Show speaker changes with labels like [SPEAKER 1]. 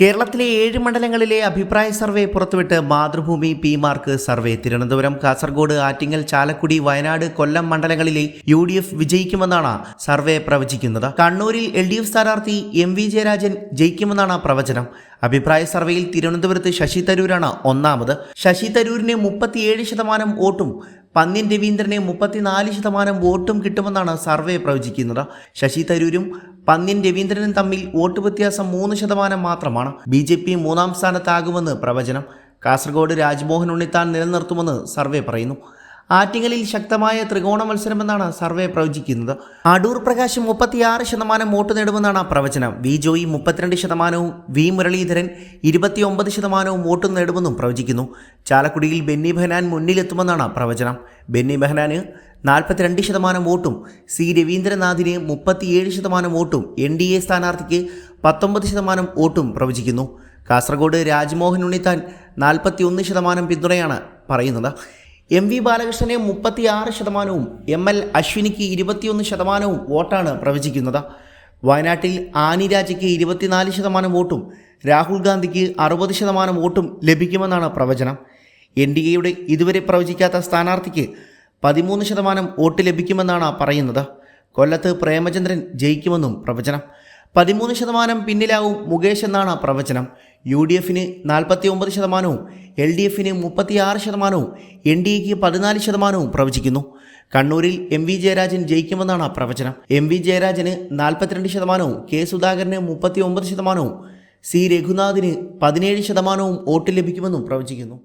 [SPEAKER 1] കേരളത്തിലെ ഏഴ് മണ്ഡലങ്ങളിലെ അഭിപ്രായ survey പുറത്തുവിട്ട് Mathrubhumi P Marq survey Thiruvananthapuram Kasaragod Attingal Chalakudy Wayanad Kollam മണ്ഡലങ്ങളിലെ യു ഡി എഫ് വിജയിക്കുമെന്നാണ് സർവേ പ്രവചിക്കുന്നത്. കണ്ണൂരിൽ എൽ ഡി എഫ് സ്ഥാനാർത്ഥി എം വി ജയരാജൻ ജയിക്കുമെന്നാണ് പ്രവചനം. അഭിപ്രായ സർവേയിൽ തിരുവനന്തപുരത്ത് ശശി തരൂരാണ് ഒന്നാമത്. ശശി തരൂരിന് മുപ്പത്തിയേഴ് ശതമാനം വോട്ടും പന്ന്യൻ രവീന്ദ്രനെ മുപ്പത്തിനാല് ശതമാനം വോട്ടും കിട്ടുമെന്നാണ് സർവേ പ്രവചിക്കുന്നത്. ശശി തരൂരും പന്ന്യൻ രവീന്ദ്രനും തമ്മിൽ വോട്ട് വ്യത്യാസം മൂന്ന് ശതമാനം മാത്രമാണ്. ബി ജെ പി മൂന്നാം സ്ഥാനത്താകുമെന്ന് പ്രവചനം. കാസർഗോഡ് രാജ്മോഹൻ ഉണ്ണിത്താൻ നിലനിർത്തുമെന്ന് സർവേ പറയുന്നു. ആറ്റിങ്ങലിൽ ശക്തമായ ത്രികോണ മത്സരമെന്നാണ് സർവേ പ്രവചിക്കുന്നത്. അടൂർ പ്രകാശ് മുപ്പത്തിയാറ് ശതമാനം വോട്ട് നേടുമെന്നാണ് പ്രവചനം. വി ജോയി മുപ്പത്തിരണ്ട് ശതമാനവും വി മുരളീധരൻ ഇരുപത്തിയൊമ്പത് ശതമാനവും വോട്ട് നേടുമെന്നും പ്രവചിക്കുന്നു. ചാലക്കുടിയിൽ ബെന്നി ബെഹനാൻ മുന്നിലെത്തുമെന്നാണ് പ്രവചനം. ബെന്നി ബെഹനാന് നാൽപ്പത്തിരണ്ട് ശതമാനം വോട്ടും സി രവീന്ദ്രനാഥിന് മുപ്പത്തിയേഴ് ശതമാനം വോട്ടും എൻ ഡി എ സ്ഥാനാർത്ഥിക്ക് പത്തൊമ്പത് ശതമാനം വോട്ടും പ്രവചിക്കുന്നു. കാസർഗോഡ് രാജ്മോഹൻ ഉണ്ണിത്താൻ നാൽപ്പത്തിയൊന്ന് ശതമാനം പിന്തുണയാണ് പറയുന്നത്. എം വി ബാലകൃഷ്ണന് മുപ്പത്തിയാറ് ശതമാനവും എം എൽ അശ്വിനിക്ക് ഇരുപത്തിയൊന്ന് ശതമാനവും വോട്ടാണ് പ്രവചിക്കുന്നത്. വയനാട്ടിൽ ആനി രാജയ്ക്ക് ഇരുപത്തിനാല് ശതമാനം വോട്ടും രാഹുൽ ഗാന്ധിക്ക് അറുപത് ശതമാനം വോട്ടും ലഭിക്കുമെന്നാണ് പ്രവചനം. എൻ ഡി എയുടെ ഇതുവരെ പ്രവചിക്കാത്ത സ്ഥാനാർത്ഥിക്ക് പതിമൂന്ന് ശതമാനം വോട്ട് ലഭിക്കുമെന്നാണ് പറയുന്നത്. കൊല്ലത്ത് പ്രേമചന്ദ്രൻ ജയിക്കുമെന്നും പ്രവചനം. പതിമൂന്ന് ശതമാനം പിന്നിലാവും മുകേഷ് എന്നാണ് പ്രവചനം. യു ഡി എഫിന് നാൽപ്പത്തി ഒമ്പത് ശതമാനവും എൽ ഡി എഫിന് മുപ്പത്തിയാറ് ശതമാനവും എൻ ഡി എക്ക് പതിനാല് ശതമാനവും പ്രവചിക്കുന്നു. കണ്ണൂരിൽ എം വി ജയരാജൻ ജയിക്കുമെന്നാണ് പ്രവചനം. എം വി ജയരാജന് നാൽപ്പത്തിരണ്ട് ശതമാനവും കെ സുധാകരന് മുപ്പത്തി ഒമ്പത് ശതമാനവും സി രഘുനാഥിന് പതിനേഴ് ശതമാനവും വോട്ട് ലഭിക്കുമെന്നും പ്രവചിക്കുന്നു.